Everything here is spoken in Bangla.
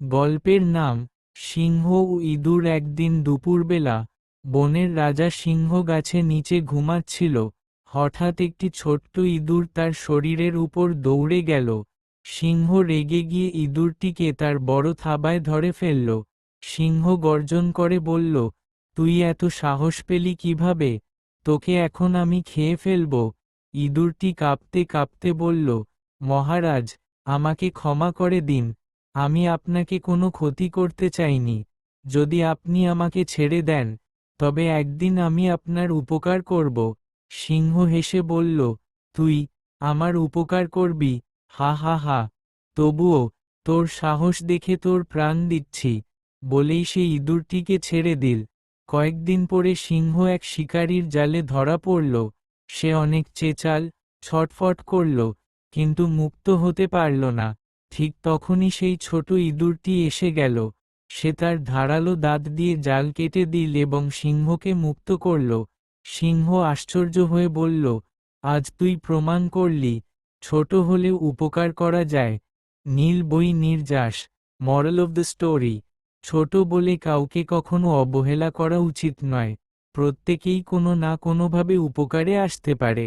গল্পের নাম, সিংহ ও ইঁদুর একদিন দুপুরবেলা, বনের রাজা সিংহ গাছে নিচে ঘুমাচ্ছিল, হঠাৎ একটি ছোট্ট ইঁদুর তার শরীরের উপর দৌড়ে গেল, সিংহ রেগে গিয়ে ইঁদুরটিকে তার বড় থাবায় ধরে ফেলল, সিংহ গর্জন করে বলল, তুই এত সাহস পেলি কীভাবে? তোকে এখন আমি খেয়ে ফেলব। ইঁদুরটি কাঁপতে কাঁপতে বলল, মহারাজ, আমাকে ক্ষমা করে দিন। আমি আপনাকে কোনো ক্ষতি করতে চাইনি। যদি আপনি আমাকে ছেড়ে দেন, তবে একদিন আমি আপনার উপকার করব। সিংহ হেসে বলল, তুই আমার উপকার করবি। হা হা হা। তবুও তোর সাহস দেখে তোর প্রাণ দিচ্ছি। বলেই সে ইঁদুরটিকে ছেড়ে দিল। কয়েকদিন পরে সিংহ এক শিকারীর জালে ধরা পড়ল। সে অনেক চেচাল, ছটফট করল, কিন্তু মুক্ত হতে পারল না। ঠিক তখনই সেই ছোট ইঁদুরটি এসে গেল। সে তার ধারালো দাঁত দিয়ে জাল কেটে দিল এবং সিংহকে মুক্ত করল। সিংহ আশ্চর্য হয়ে বলল, আজ তুই প্রমাণ করলি, ছোট হলেও উপকার করা যায়। নীল বই নির্যাস মরাল অব দ্য স্টোরি ছোট বলে কাউকে কখনো অবহেলা করা উচিত নয়। প্রত্যেকেই কোনো না কোনোভাবে উপকারে আসতে পারে।